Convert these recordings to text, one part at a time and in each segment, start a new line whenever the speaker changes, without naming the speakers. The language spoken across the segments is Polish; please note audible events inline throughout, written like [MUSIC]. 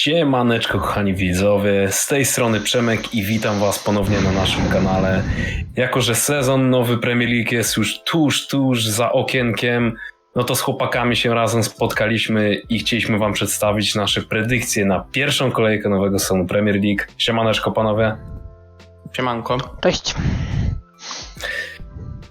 Siemaneczko kochani widzowie, z tej strony Przemek i witam was ponownie na naszym kanale. Jako, że sezon nowy Premier League jest już tuż, tuż za okienkiem, no to z chłopakami się razem spotkaliśmy i chcieliśmy wam przedstawić nasze predykcje na pierwszą kolejkę nowego sezonu Premier League. Siemaneczko panowie.
Siemanko.
Cześć.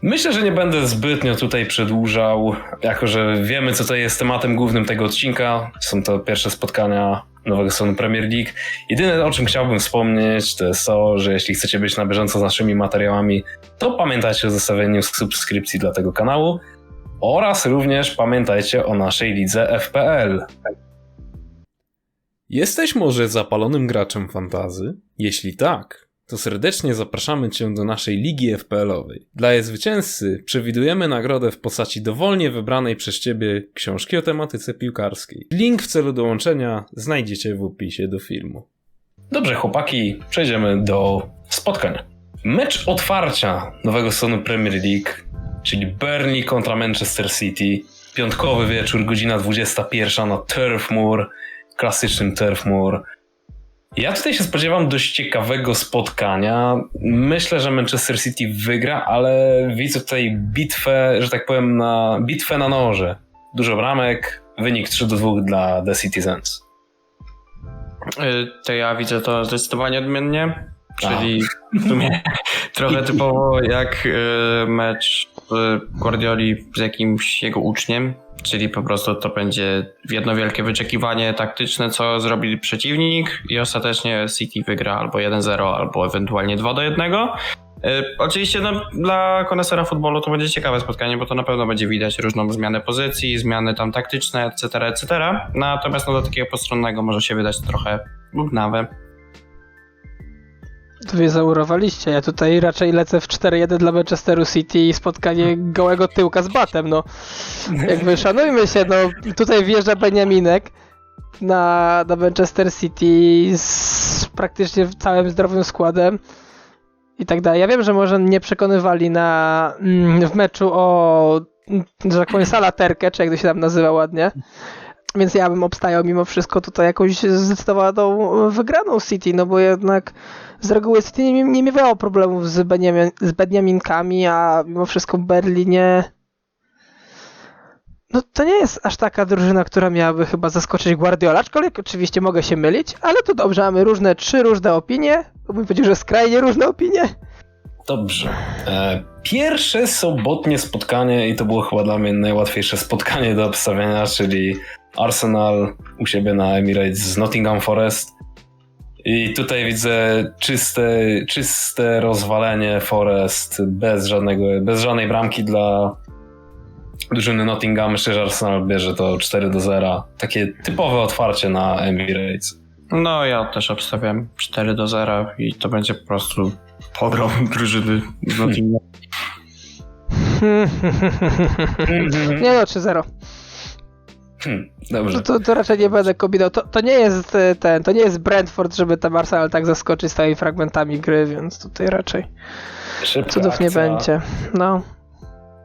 Myślę, że nie będę zbytnio tutaj przedłużał, jako że wiemy, co to jest tematem głównym tego odcinka. Są to pierwsze spotkania nowego sezonu Premier League. Jedyne, o czym chciałbym wspomnieć, to jest to, że jeśli chcecie być na bieżąco z naszymi materiałami, to pamiętajcie o zostawieniu subskrypcji dla tego kanału oraz również pamiętajcie o naszej lidze FPL. Jesteś może zapalonym graczem fantazy? Jeśli tak, to serdecznie zapraszamy Cię do naszej ligi FPL-owej. Dla jej zwycięzcy przewidujemy nagrodę w postaci dowolnie wybranej przez Ciebie książki o tematyce piłkarskiej. Link w celu dołączenia znajdziecie w opisie do filmu. Dobrze, chłopaki, przejdziemy do spotkań. Mecz otwarcia nowego sezonu Premier League, czyli Burnley kontra Manchester City. Piątkowy wieczór, godzina 21 na Turf Moor, klasycznym Turf Moor. Ja tutaj się spodziewam dość ciekawego spotkania. Myślę, że Manchester City wygra, ale widzę tutaj bitwę, że tak powiem, na bitwę na noże. Dużo bramek, wynik 3 do 2 dla The Citizens.
Y, To ja widzę to zdecydowanie odmiennie. Czyli w sumie [LAUGHS] trochę typowo jak y, mecz Guardioli z jakimś jego uczniem. Czyli po prostu to będzie jedno wielkie wyczekiwanie taktyczne, co zrobi przeciwnik i ostatecznie City wygra albo 1-0, albo ewentualnie 2-1. Y, Oczywiście no, dla konesera futbolu to będzie ciekawe spotkanie, bo to na pewno będzie widać różną zmianę pozycji, zmiany tam taktyczne, etc., etc. Natomiast no, do takiego postronnego może się wydać trochę nudnawe.
Wy zaurowaliście. Ja tutaj raczej lecę w 4-1 dla Manchesteru City i spotkanie gołego tyłka z batem, no. Jakby [LAUGHS] szanujmy się, no. Tutaj wjeżdża Beniaminek na, na Manchester City z praktycznie całym zdrowym składem i tak dalej. Ja wiem, że może nie przekonywali na, mm, w meczu o, że tak powiem, salaterkę, czy jak to się tam nazywa ładnie. Więc ja bym obstajał mimo wszystko tutaj jakąś zdecydowaną wygraną City, no bo jednak z reguły City nie, nie miewało problemów z, Beniamin, z Beniaminkami, a mimo wszystko Berlinie no to nie jest aż taka drużyna, która miałaby chyba zaskoczyć Guardiola, aczkolwiek oczywiście mogę się mylić, ale to dobrze, mamy różne, trzy różne opinie, bo bym powiedział, że skrajnie różne opinie.
Dobrze. E, Pierwsze sobotnie spotkanie, i to było chyba dla mnie najłatwiejsze spotkanie do obstawienia, czyli Arsenal u siebie na Emirates z Nottingham Forest. I tutaj widzę czyste, czyste rozwalenie Forest bez, żadnego, bez żadnej bramki dla drużyny Nottingham. Myślę, że Arsenal bierze to 4 do 0. Takie typowe otwarcie na Emirates.
No ja też obstawiam 4 do 0 i to będzie po prostu pogrom [LAUGHS] drużyny z Nottingham. [LAUGHS]
nie no, 3-0.
Hmm, dobrze.
To, to, to raczej nie będę kombinował. To, to nie jest e, ten, to nie jest Brentford, żeby tam Arsenal tak zaskoczyć stałymi fragmentami gry, więc tutaj raczej
Szybka
cudów nie
akcja,
będzie. No.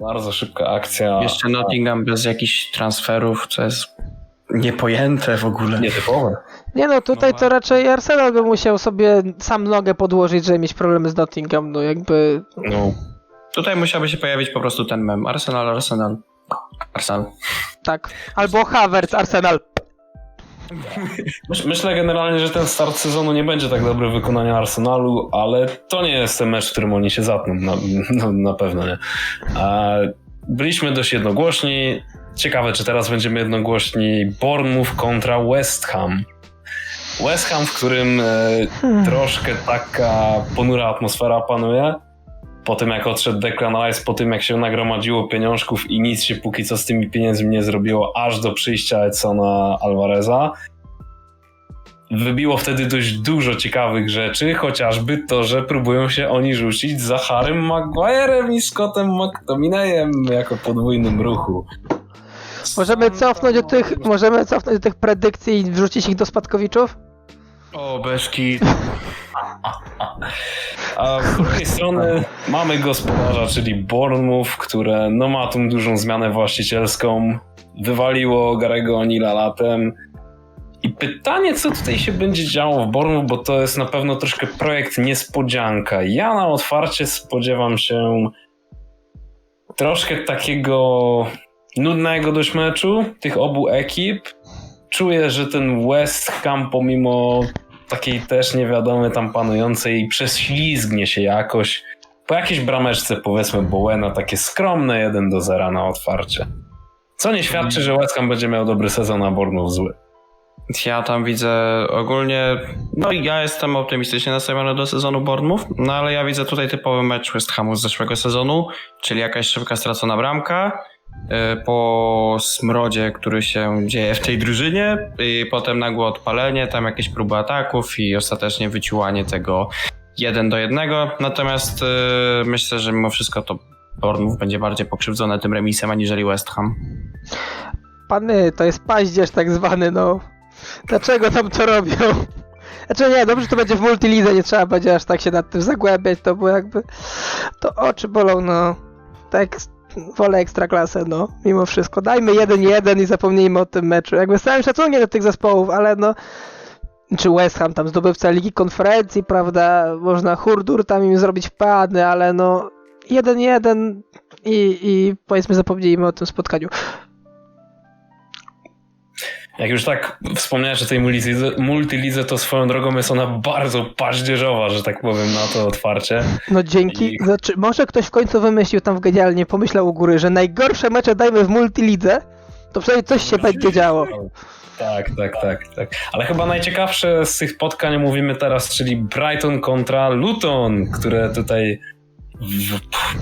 Bardzo szybka akcja.
Jeszcze Nottingham bez jakichś transferów, co jest niepojęte w ogóle.
Nietypowe.
Nie no, tutaj
No
to raczej Arsenal by musiał sobie sam nogę podłożyć, żeby mieć problemy z Nottingham, no jakby...
No,
Tutaj musiałby się pojawić po prostu ten mem. Arsenal, Arsenal. Arsenal.
Tak. Albo Havertz, Arsenal. [LAUGHS]
Myś- Myślę generalnie, że ten start sezonu nie będzie tak dobry w wykonaniu Arsenalu, ale to nie jest ten mecz, w którym oni się zatną. Na, [LAUGHS] na, na pewno nie. A byliśmy dość jednogłośni. Ciekawe, czy teraz będziemy jednogłośni. Bournemouth kontra West Ham. West Ham, w którym e, troszkę taka ponura atmosfera panuje. Po tym, jak odszedł Declan Rice, po tym, jak się nagromadziło pieniążków i nic się póki co z tymi pieniędzmi nie zrobiło, aż do przyjścia Edsona Alvareza. Wybiło wtedy dość dużo ciekawych rzeczy, chociażby to, że próbują się oni rzucić za Harrym Maguirem i Scottem McTominayem jako podwójnym ruchu.
Możemy cofnąć do tych, możemy cofnąć do tych predykcji i wrzucić ich do spadkowiczów?
O, Beszki.
A z drugiej strony mamy gospodarza, czyli Bournemouth, które no ma tą dużą zmianę właścicielską. Wywaliło Garego Onila latem I pytanie, co tutaj się będzie działo w Bournemouth, bo to jest na pewno troszkę projekt niespodzianka. Ja na otwarcie spodziewam się troszkę takiego nudnego dość meczu tych obu ekip. Czuję, że ten West Ham pomimo takiej też niewiadomej tam panującej prześlizgnie się jakoś po jakiejś brameczce powiedzmy Bowena takie skromne 1 do 0 na otwarcie. Co nie świadczy, że West Ham będzie miał dobry sezon, a Bournemouth zły.
Ja tam widzę ogólnie, no ja jestem optymistycznie nastawiony do sezonu Bournemouth, no ale ja widzę tutaj typowy mecz West Hamu z zeszłego sezonu, czyli jakaś szybka stracona bramka, po smrodzie, który się dzieje w tej drużynie, i potem nagłe odpalenie, tam jakieś próby ataków i ostatecznie wyciłanie tego jeden do jednego. Natomiast y, myślę, że mimo wszystko to Bournemouth będzie bardziej pokrzywdzone tym remisem aniżeli West Ham.
Pany, to jest paździerz tak zwany, no. Dlaczego tam to robią? Znaczy nie, dobrze, to będzie w multilidze, nie trzeba będzie aż tak się nad tym zagłębiać, to było jakby... To oczy bolą, no. Tak, wolę ekstraklasę, no, mimo wszystko. Dajmy 1-1 i zapomnijmy o tym meczu. Jakby z całym szacunkiem do tych zespołów, ale no... Czy West Ham, tam zdobywca Ligi Konferencji, prawda, można hurdur tam im zrobić pany, ale no... 1-1 i, i powiedzmy zapomnijmy o tym spotkaniu.
Jak już tak wspomniałeś o tej multilidze, multilidze, to swoją drogą jest ona bardzo paździerzowa, że tak powiem, na to otwarcie.
No dzięki.
I-
Znaczy, może ktoś w końcu wymyślił tam w genialnie, pomyślał u góry, że najgorsze mecze dajmy w multilidze, to przynajmniej coś się będzie działo.
Tak, tak, tak, tak. Ale chyba najciekawsze z tych spotkań mówimy teraz, czyli Brighton kontra Luton, które tutaj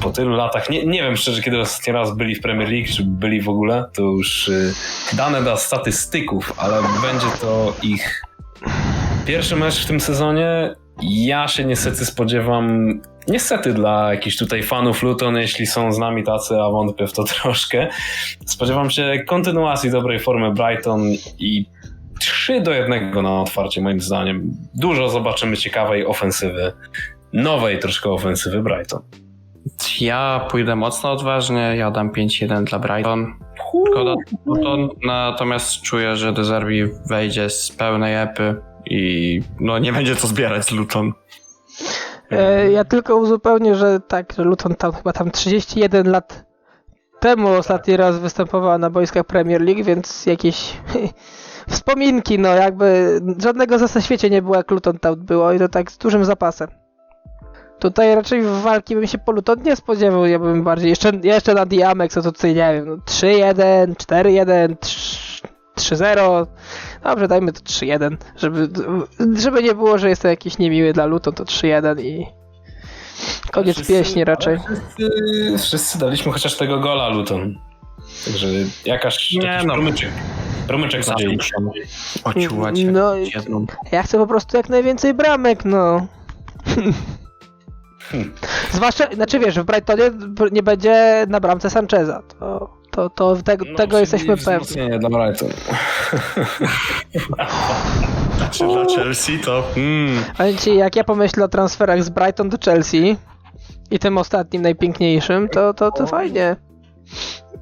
po tylu latach, nie, nie wiem szczerze, kiedy ostatni raz byli w Premier League, czy byli w ogóle, to już y, dane dla statystyków, ale będzie to ich pierwszy mecz w tym sezonie. Ja się niestety spodziewam, niestety dla jakichś tutaj fanów Luton, jeśli są z nami tacy, a wątpię w to [LAUGHS] troszkę, spodziewam się kontynuacji dobrej formy Brighton i 3 do 1 na otwarcie moim zdaniem. Dużo zobaczymy ciekawej ofensywy, nowej troszkę ofensywy Brighton.
Ja pójdę mocno odważnie, ja dam 5-1 dla Brighton. Szkoda Luton, natomiast czuję, że De Zerbi wejdzie z pełnej epy i no nie będzie co zbierać z Luton.
E, ja tylko uzupełnię, że tak, że Luton tam chyba tam 31 lat temu ostatni raz występowała na boiskach Premier League, więc jakieś [LAUGHS] wspominki, no jakby żadnego zas na świecie nie było jak Luton tam było i to tak z dużym zapasem. Tutaj raczej walki bym się po Luton nie spodziewał, ja bym bardziej, jeszcze, jeszcze na Diamex, co to tutaj nie wiem, no 3-1, 4-1, 3- 3-0, dobrze dajmy to 3-1, żeby, żeby nie było, że jest to jakiś niemiły dla Luton, to 3-1 i koniec
Wszyscy-
pieśni raczej.
Wszyscy, wszyscy daliśmy chociaż tego gola Luton. Także jakaś,
Nie
jakiś
no.
promyczek. Promyczek nadziei.
Ociułać
No,
jedną.
ja chcę po prostu jak najwięcej bramek, no. [LAUGHS] [LAUGHS] Zwłaszcza, znaczy wiesz, w Brightonie nie będzie na bramce Sancheza, to, to, to tego,
No,
tego jesteśmy pewni.
wzmocnienie dla Brighton. [LAUGHS]
Czy dla Chelsea to... Mm.
Ale ci, jak ja pomyślę o transferach z Brighton do Chelsea i tym ostatnim, najpiękniejszym, to, to, to fajnie.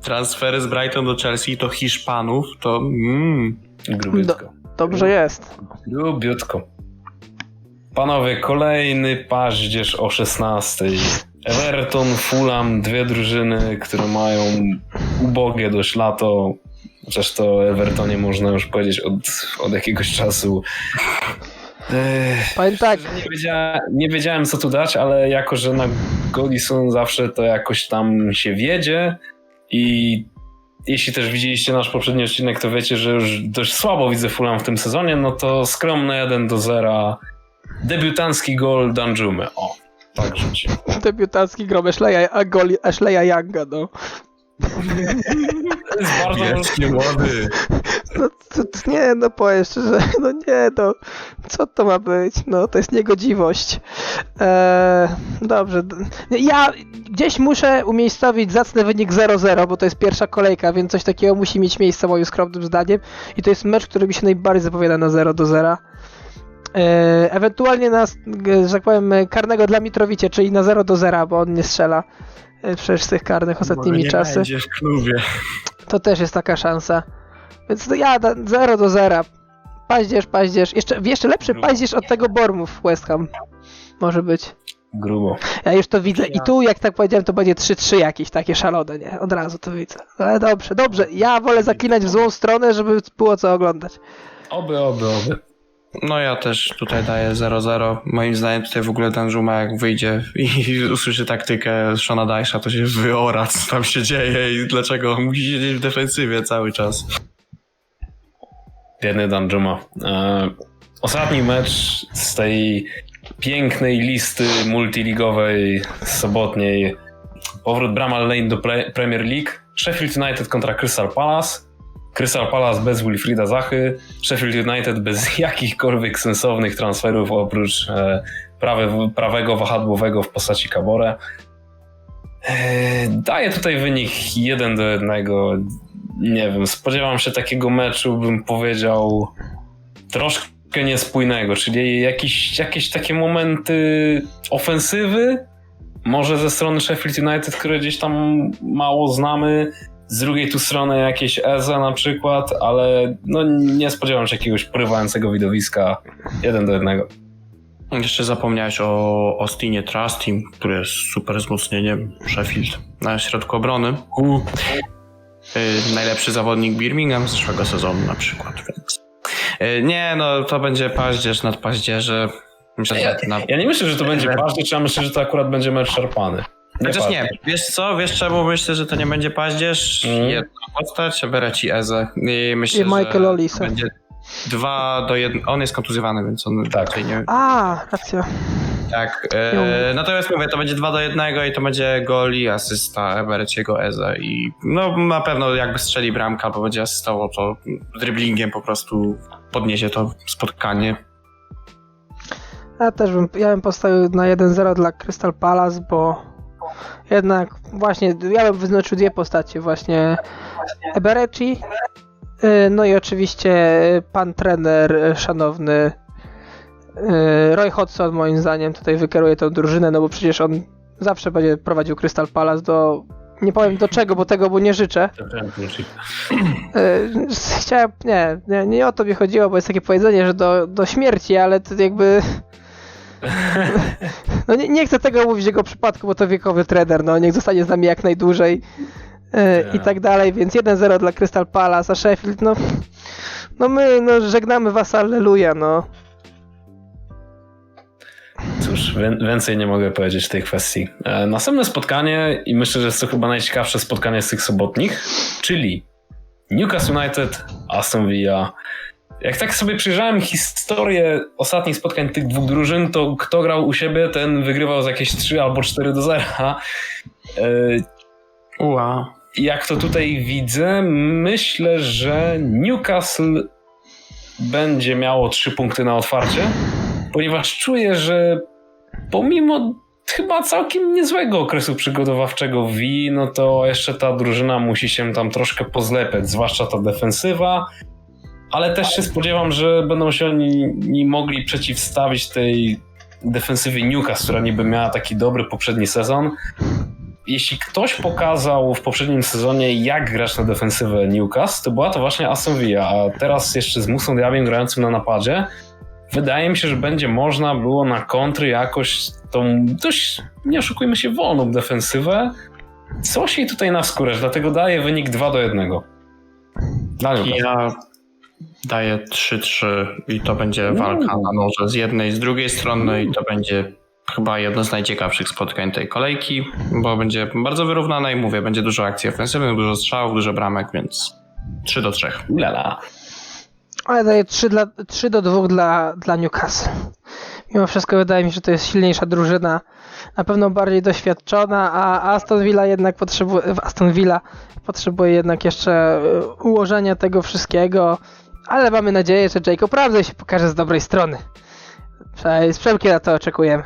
Transfery z Brighton do Chelsea to Hiszpanów, to... Mm.
Grubiutko.
Dobrze jest.
Lubiutko. Panowie, kolejny paździerz o 16. Everton, Fulham, dwie drużyny, które mają ubogie dość lato. Chociaż to o Evertonie można już powiedzieć od, od jakiegoś czasu.
Powiem tak,
nie, wiedziałem, nie wiedziałem co tu dać, ale jako, że na Godison zawsze to jakoś tam się wiedzie i jeśli też widzieliście nasz poprzedni odcinek, to wiecie, że już dość słabo widzę Fulham w tym sezonie, no to skromne 1 do 0. Debiutancki gol Danjumy. O, tak rzuci.
debiutancki grom Ashleya, a goli Ashleya Younga, no.
To jest bardzo
Wiecznie młody.
No, to, to nie, no powiem szczerze, no nie, no, co to ma być? No, to jest niegodziwość. Eee, dobrze, ja gdzieś muszę umiejscowić zacny wynik 0-0, bo to jest pierwsza kolejka, więc coś takiego musi mieć miejsce moim skromnym zdaniem i to jest mecz, który mi się najbardziej zapowiada na 0-0. Eee, ewentualnie na, g- że tak powiem, karnego dla Mitrowicie, czyli na 0-0, bo on nie strzela e, przecież z tych karnych ostatnimi
Może nie
czasy
będzie w klubie.
to też jest taka szansa. Więc to ja da- 0 do 0. paździerz, paździerz. Jeszcze, jeszcze lepszy paździerz od tego Bormów West Ham. Może być.
Grubo.
Ja już to widzę. I tu, jak tak powiedziałem, to będzie 3-3 jakieś takie szalone, nie? Od razu to widzę. Ale dobrze, dobrze. Ja wolę zaklinać w złą stronę, żeby było co oglądać.
Oby, oby, oby.
No ja też tutaj daję 0-0. Moim zdaniem tutaj w ogóle ten Żuma jak wyjdzie i [LAUGHS] usłyszy taktykę Shona Dajsza, to się wyora, co tam się dzieje i dlaczego on musi siedzieć w defensywie cały czas.
Biedny Danjuma. E, ostatni mecz z tej pięknej listy multiligowej, sobotniej. Powrót Bramall Lane do pre- Premier League. Sheffield United kontra Crystal Palace. Crystal Palace bez Wilfrida Zachy. Sheffield United bez [LAUGHS] jakichkolwiek sensownych transferów oprócz e, prawe, prawego wahadłowego w postaci Cabore. E, daję tutaj wynik 1 do 1. Nie wiem, spodziewam się takiego meczu, bym powiedział, troszkę niespójnego, czyli jakieś, jakieś takie momenty ofensywy, może ze strony Sheffield United, które gdzieś tam mało znamy, z drugiej tu strony jakieś Eze na przykład, ale no nie spodziewam się jakiegoś porywającego widowiska 1 do 1.
Jeszcze zapomniałeś o Austinie Trustim, który jest super wzmocnieniem Sheffield na środku obrony. Y, najlepszy zawodnik Birmingham z zeszłego sezonu na przykład, więc... Y, nie, no to będzie paździerz nad paździerze. Myślę, że na...
Ja nie myślę, że to będzie [LAUGHS] paździerz, ja myślę, że to akurat będzie mecz szarpany.
Chociaż nie, wiesz co, wiesz czemu myślę, że to nie będzie paździerz?
Mhm.
Jedna postać, Bereci Eze. I myślę,
I Michael
że
Olise.
będzie dwa do jednego. On jest kontuzjowany, więc on
Tak.
raczej nie...
A, racja.
Tak, e, natomiast mówię, to będzie 2 do 1 i to będzie gol i asysta Ebereciego Eze i no na pewno jakby strzeli bramkę albo będzie asystował, to driblingiem po prostu podniesie to spotkanie.
Ja też bym, ja bym postawił na 1-0 dla Crystal Palace, bo jednak właśnie ja bym wyznaczył dwie postacie, właśnie Ebereci, y, no i oczywiście pan trener szanowny y, Roy Hodgson moim zdaniem tutaj wykieruje tą drużynę, no bo przecież on zawsze będzie prowadził Crystal Palace do nie powiem do czego, bo tego mu nie życzę. Y, Chciałem, nie, nie, nie o to mi chodziło, bo jest takie powiedzenie, że do, do śmierci, ale to jakby [LAUGHS] no nie, nie chcę tego mówić w jego przypadku, bo to wiekowy trener, no niech zostanie z nami jak najdłużej e, i
Tak.
tak dalej, więc 1-0 dla Crystal Palace, a Sheffield, no no my no, żegnamy was, alleluja, no.
Cóż, wię- więcej nie mogę powiedzieć w tej kwestii. E, Następne spotkanie, i myślę, że jest to chyba najciekawsze spotkanie z tych sobotnich, czyli Newcastle United, Aston Villa. Jak tak sobie przyjrzałem historię ostatnich spotkań tych dwóch drużyn, to kto grał u siebie, ten wygrywał z jakieś 3 albo 4 do 0. E,
Ua.
jak to tutaj widzę, myślę, że Newcastle będzie miało trzy punkty na otwarcie, ponieważ czuję, że pomimo chyba całkiem niezłego okresu przygotowawczego Wii, no to jeszcze ta drużyna musi się tam troszkę pozlepiać, zwłaszcza ta defensywa, ale też się spodziewam, że będą się oni, oni mogli przeciwstawić tej defensywie Newcastle, która niby miała taki dobry poprzedni sezon, jeśli ktoś pokazał w poprzednim sezonie, jak grać na defensywę Newcastle, to była to właśnie Aston Villa, a teraz jeszcze z Musą Diabiem grającym na napadzie, wydaje mi się, że będzie można było na kontry jakoś tą dość, nie oszukujmy się, wolną defensywę coś jej tutaj naskórać, dlatego daję wynik 2 do 1. Dla Newcastle.
Ja daję 3-3 i to będzie walka na noże z jednej i z drugiej strony i to będzie chyba jedno z najciekawszych spotkań tej kolejki, bo będzie bardzo wyrównane i mówię, będzie dużo akcji ofensywnych, dużo strzałów, dużo bramek, więc 3 do 3.
Ulala.
Ale daję 3, dla, 3 do 2 dla, dla Newcastle. Mimo wszystko wydaje mi się, że to jest silniejsza drużyna, na pewno bardziej doświadczona, a Aston Villa jednak potrzebuje, Aston Villa potrzebuje jednak jeszcze e, ułożenia tego wszystkiego, ale mamy nadzieję, że Jacob Ramsey się pokaże z dobrej strony. Z Przemki na to oczekujemy.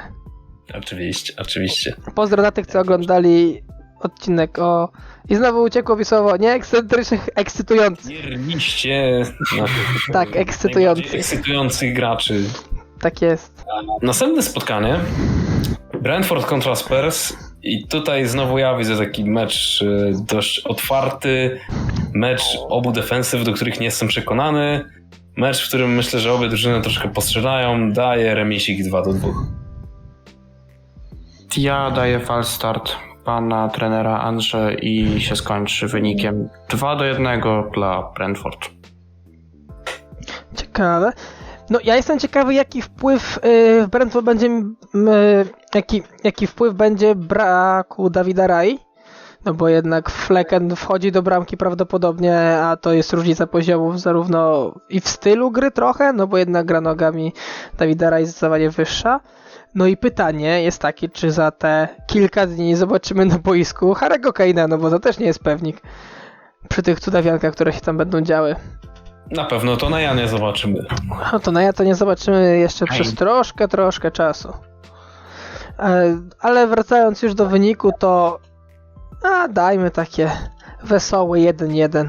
Oczywiście, oczywiście.
Pozdro dla tych, co oglądali odcinek o... I znowu uciekło mi słowo, nie ekscentrycznych, ekscytujących.
Nie rniście naszych
Tak, ekscytujący.
najbardziej ekscytujących graczy
Tak jest.
Następne spotkanie Brentford kontra Spurs i tutaj znowu ja widzę taki mecz y, dość otwarty, mecz obu defensyw, do których nie jestem przekonany. Mecz, w którym myślę, że obie drużyny troszkę postrzelają, daje remisik 2 do 2.
Ja daję fal start pana trenera Andrze i się skończy wynikiem 2 do 1 dla Brentford.
Ciekawe. No ja jestem ciekawy, jaki wpływ y, w Brentford będzie, y, jaki, jaki wpływ będzie braku Dawida Rai. No bo jednak Flecken wchodzi do bramki prawdopodobnie, a to jest różnica poziomów zarówno i w stylu gry trochę, no bo jednak gra nogami Dawida Rai zdecydowanie wyższa. No i pytanie jest takie, czy za te kilka dni zobaczymy na boisku Harry'ego Kane'a, no bo to też nie jest pewnik przy tych cudawiankach, które się tam będą działy.
Na pewno to na Janie zobaczymy.
No to na ja to nie zobaczymy jeszcze przez troszkę, troszkę czasu. E, Ale wracając już do wyniku, to a dajmy takie wesołe 1-1.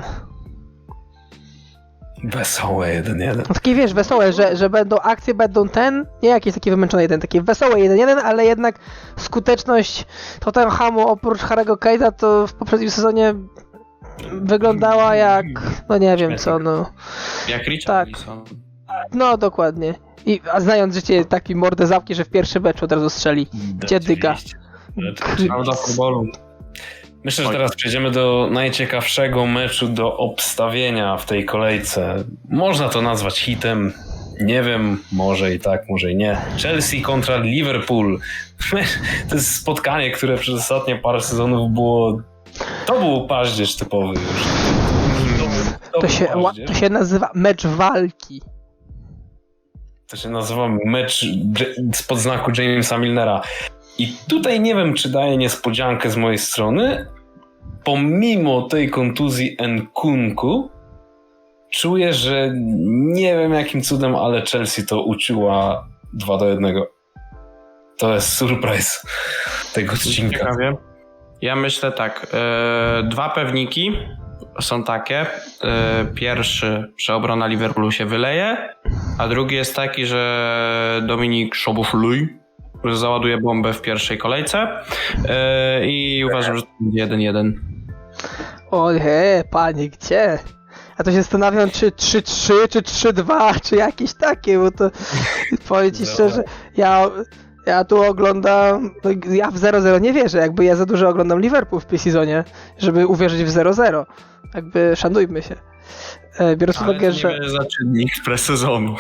Wesołe 1-1.
No takie wiesz, wesołe, że, że będą akcje, będą ten, nie jakiś taki wymęczony jeden, takie wesołe 1-1, ale jednak skuteczność Tottenhamu oprócz Harry'ego Kane'a to w poprzednim sezonie wyglądała jak, no nie wiem co, no.
Jak Richard
Tak.
Wilson.
No dokładnie. I, a znając życie taki mordę zamki, że w pierwszym meczu od razu strzeli. Gdzie dyga?
Prawda futbolu.
Myślę, że teraz przejdziemy do najciekawszego meczu do obstawienia w tej kolejce. Można to nazwać hitem. Nie wiem, może i tak, może i nie. Chelsea kontra Liverpool. [LAUGHS] To jest spotkanie, które przez ostatnie parę sezonów było. To był paździerz typowy już. To, był-
To
był
się,
paździerz.
to się nazywa mecz walki.
To się nazywa mecz spod znaku Jamesa Milnera. I tutaj nie wiem, czy daje niespodziankę z mojej strony. Pomimo tej kontuzji Nkunku, czuję, że nie wiem jakim cudem, ale Chelsea to uciła 2 do 1. To jest surprise tego odcinka.
Ciekawie. Ja myślę tak. E, dwa pewniki są takie. E, pierwszy, że obrona Liverpoolu się wyleje, a drugi jest taki, że Dominik Szobofluj załaduje bombę w pierwszej kolejce e, i uważam, że to będzie 1-1.
O he, panie, gdzie? Ja to się zastanawiam, czy 3-3, czy 3-2, czy jakieś takie, bo to [LAUGHS] powiem ci szczerze, ja, ja tu oglądam, no, ja w 0-0 nie wierzę, jakby ja za dużo oglądam Liverpool w sezonie, żeby uwierzyć w 0-0. Jakby szanujmy się. E, Biorąc pod uwagę, że...
nie będzie zaczynnik presezonu.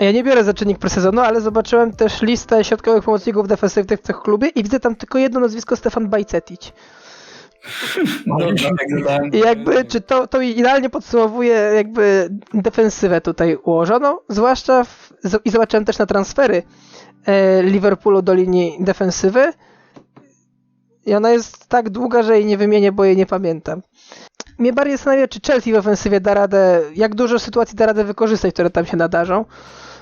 Ja nie biorę za czynnik presezonu, ale zobaczyłem też listę środkowych pomocników defensywnych w tych klubie i widzę tam tylko jedno nazwisko Stefan Bajcetic.
No,
I jakby, czy to, to idealnie podsumowuje jakby defensywę tutaj ułożoną, zwłaszcza w, i zobaczyłem też na transfery Liverpoolu do linii defensywy i ona jest tak długa, że jej nie wymienię, bo jej nie pamiętam. Mnie bardziej zastanawia, czy Chelsea w ofensywie da radę, jak dużo sytuacji da radę wykorzystać, które tam się nadarzą,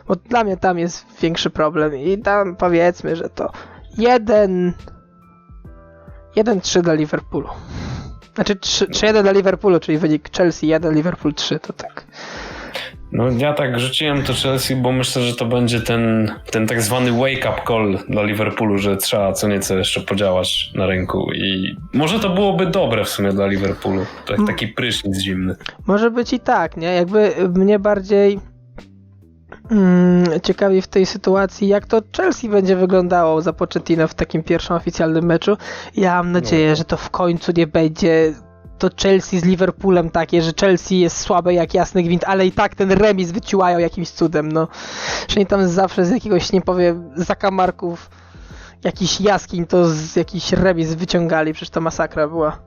bo dla mnie tam jest większy problem i tam powiedzmy, że to jeden 1-3 dla Liverpoolu. Znaczy 3 3-1 dla Liverpoolu, czyli wynik Chelsea 1, Liverpool 3, to tak.
No ja tak rzuciłem to Chelsea, bo myślę, że to będzie ten, ten tak zwany wake-up call dla Liverpoolu, że trzeba co nieco jeszcze podziałać na rynku i może to byłoby dobre w sumie dla Liverpoolu. Tak, taki prysznic zimny.
Może być i tak, nie? Jakby mnie bardziej mm, ciekawi w tej sytuacji, jak to Chelsea będzie wyglądało za Pochettino w takim pierwszym oficjalnym meczu. Ja mam nadzieję, że to w końcu nie będzie to Chelsea z Liverpoolem takie, że Chelsea jest słabe jak jasny gwint, ale i tak ten remis wyciłają jakimś cudem, no. Że tam zawsze z jakiegoś, nie powiem, zakamarków jakiś jaskiń to z jakiś remis wyciągali, przecież to masakra była.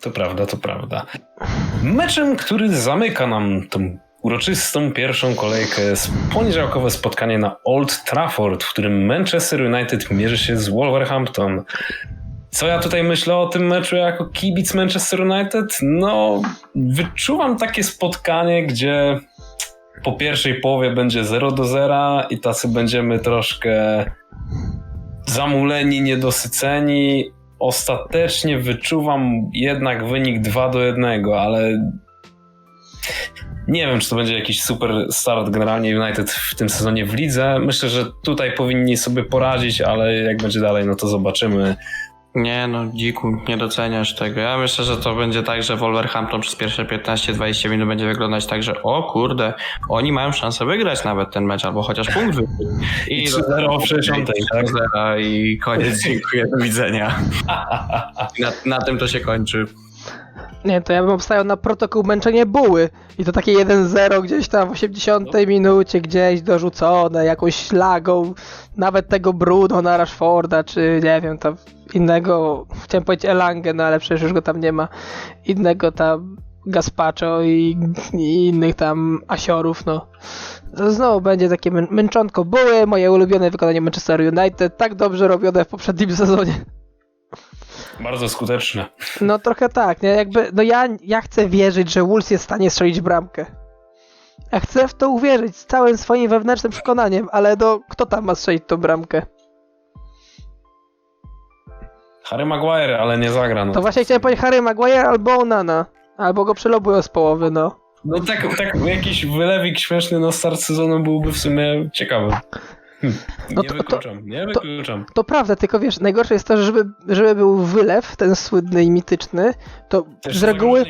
To prawda, to prawda. Meczem, który zamyka nam tą uroczystą pierwszą kolejkę jest poniedziałkowe spotkanie na Old Trafford, w którym Manchester United mierzy się z Wolverhampton. Co ja tutaj myślę o tym meczu jako kibic Manchester United? No, wyczuwam takie spotkanie, gdzie po pierwszej połowie będzie 0 do 0 i tacy będziemy troszkę zamuleni, niedosyceni. Ostatecznie wyczuwam jednak wynik 2 do 1, ale nie wiem, czy to będzie jakiś super start generalnie United w tym sezonie w lidze. Myślę, że tutaj powinni sobie poradzić, ale jak będzie dalej, no to zobaczymy.
Nie no, dziku, nie doceniasz tego. Ja myślę, że to będzie tak, że Wolverhampton przez pierwsze 15-20 minut będzie wyglądać tak, że o kurde, oni mają szansę wygrać nawet ten mecz, albo chociaż punkt wygrać. [LAUGHS]
I 3-0 w 60, tak?
3-0 i koniec, [LAUGHS] dziękuję, do widzenia. [LAUGHS] Na, na tym to się kończy.
Nie, to ja bym obstawiał na protokół męczenie buły. I to takie 1-0 gdzieś tam w 80 minucie, gdzieś dorzucone, jakąś lagą, nawet tego Bruno na Rashforda, czy nie wiem, tam innego, chciałem powiedzieć Elange, no ale przecież już go tam nie ma, innego tam Gaspacho i, i innych tam Asiorów, no. Znowu będzie takie mę- męczonko buły, moje ulubione wykonanie Manchester United, tak dobrze robione w poprzednim [LAUGHS] sezonie.
Bardzo skuteczne.
No trochę tak, nie? Jakby, no ja, ja chcę wierzyć, że Wolves jest w stanie strzelić bramkę. Ja chcę w to uwierzyć z całym swoim wewnętrznym przekonaniem, ale no, kto tam ma strzelić tą bramkę?
Harry Maguire, ale nie zagra. No.
To właśnie chciałem powiedzieć Harry Maguire albo Onana. Albo go przelobują z połowy, no.
No tak, tak jakiś wylewik śmieszny na start sezonu byłby w sumie ciekawy.
No
Nie
to-
wykluczam, nie
to-
wykluczam.
To prawda, tylko wiesz, najgorsze jest to, że żeby, żeby był wylew, ten słynny i mityczny, to
Też
z reguły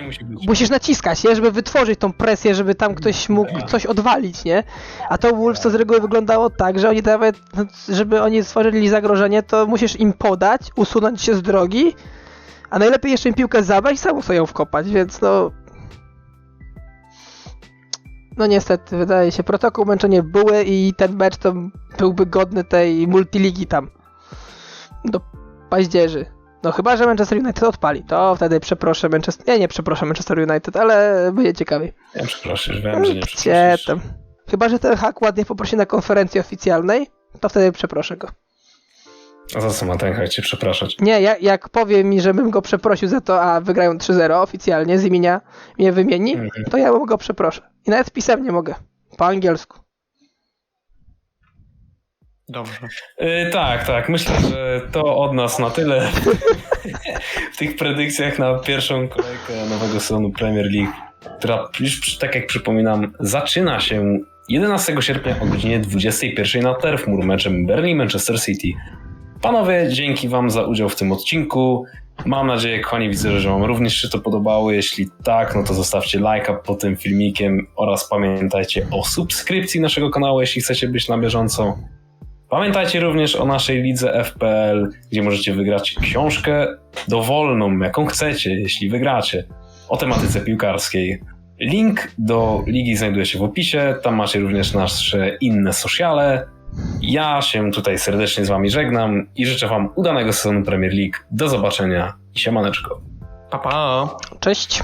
musisz naciskać, nie? Żeby wytworzyć tą presję, żeby tam ktoś mógł
Tak.
coś odwalić, nie? A to Wolves to z reguły wyglądało tak, że oni nawet, no, żeby oni stworzyli zagrożenie, to musisz im podać, usunąć się z drogi, a najlepiej jeszcze im piłkę zabrać i samą sobie ją wkopać, więc no... No niestety, wydaje się, protokół męczenie były i ten mecz to byłby godny tej multiligi tam. Do paździerzy. No chyba, że Manchester United odpali, to wtedy przeproszę Manchester... Ja nie przeproszę Manchester United, ale będzie ciekawiej.
Nie przeprosisz, wiem, że nie przeprosisz.
tam? Chyba, że ten hak ładnie poprosi na konferencji oficjalnej, to wtedy przeproszę go.
A za co ma ten hak cię przepraszać?
Nie, ja, jak powie mi, żebym go przeprosił za to, a wygrają 3-0 oficjalnie z imienia mnie wymieni,
Mhm.
to ja go przeproszę. I nawet pisemnie mogę. Po angielsku.
Dobrze.
Yy, tak, tak. Myślę, że to od nas na tyle [LAUGHS] w tych predykcjach na pierwszą kolejkę nowego sezonu Premier League, która już tak jak przypominam, zaczyna się 11 sierpnia o godzinie 21 na Turf Moor meczem Burnley-Manchester City. Panowie, dzięki wam za udział w tym odcinku. Mam nadzieję, kochani widzę, że wam również się to podobało. Jeśli tak, no to zostawcie lajka pod tym filmikiem oraz pamiętajcie o subskrypcji naszego kanału, jeśli chcecie być na bieżąco. Pamiętajcie również o naszej lidze FPL, gdzie możecie wygrać książkę dowolną, jaką chcecie, jeśli wygracie, o tematyce piłkarskiej. Link do ligi znajduje się w opisie, tam macie również nasze inne sociale. Ja się tutaj serdecznie z wami żegnam i życzę wam udanego sezonu Premier League. Do zobaczenia i siemaneczko.
Pa, pa.
Cześć.